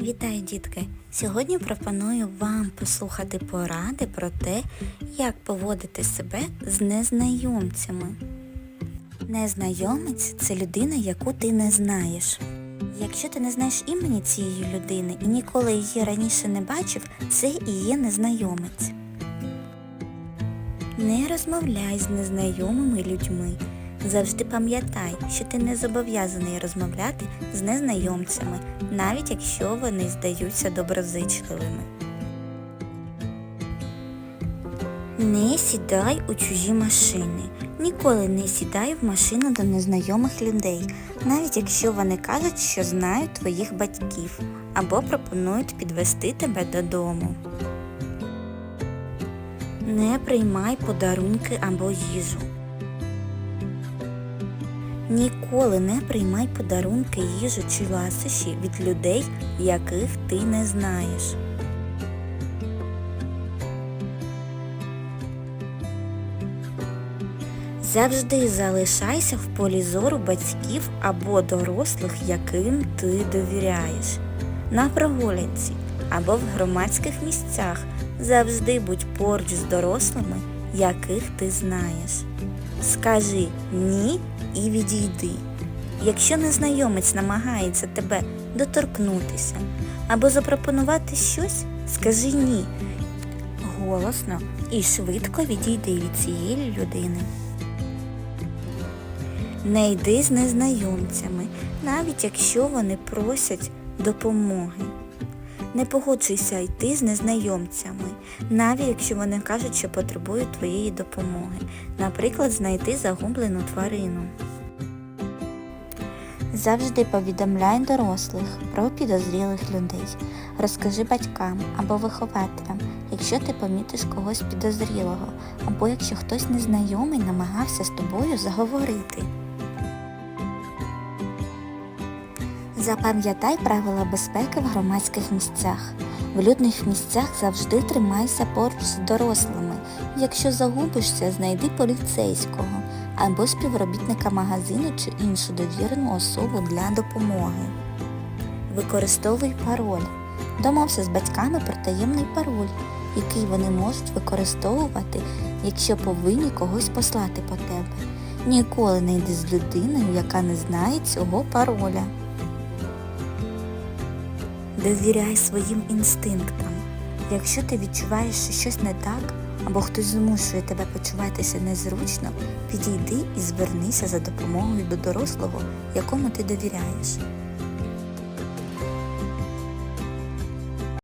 Вітаю, дітки! Сьогодні пропоную вам послухати поради про те, як поводити себе з незнайомцями. Незнайомець це людина, яку ти не знаєш. Якщо ти не знаєш імені цієї людини і ніколи її раніше не бачив, це і є незнайомець. Не розмовляй з незнайомими людьми. Завжди пам'ятай, що ти не зобов'язаний розмовляти з незнайомцями, навіть якщо вони здаються доброзичливими. Не сідай у чужі машини. Ніколи не сідай в машину до незнайомих людей, навіть якщо вони кажуть, що знають твоїх батьків або пропонують підвести тебе додому. Не приймай подарунки або їжу. Ніколи не приймай подарунки, їжу чи ласощі від людей, яких ти не знаєш. Завжди залишайся в полі зору батьків або дорослих, яким ти довіряєш. На прогулянці або в громадських місцях завжди будь поруч з дорослими, яких ти знаєш. Скажи ні і відійди. Якщо незнайомець намагається тебе доторкнутися або запропонувати щось, скажи ні. Голосно і швидко відійди від цієї людини. Не йди з незнайомцями, навіть якщо вони просять допомоги. Не погоджуйся йти з незнайомцями, навіть якщо вони кажуть, що потребують твоєї допомоги, наприклад, знайти загублену тварину. Завжди повідомляй дорослих про підозрілих людей. Розкажи батькам або вихователям, якщо ти помітиш когось підозрілого, або якщо хтось незнайомий намагався з тобою заговорити. Запам'ятай правила безпеки в громадських місцях. В людних місцях завжди тримайся поруч з дорослими. Якщо загубишся, знайди поліцейського або співробітника магазину чи іншу довірену особу для допомоги. Використовуй пароль. Домовся з батьками про таємний пароль, який вони можуть використовувати, якщо повинні когось послати по тебе. Ніколи не йди з людиною, яка не знає цього пароля. Довіряй своїм інстинктам. Якщо ти відчуваєш, що щось не так, або хтось змушує тебе почуватися незручно, підійди і звернися за допомогою до дорослого, якому ти довіряєш.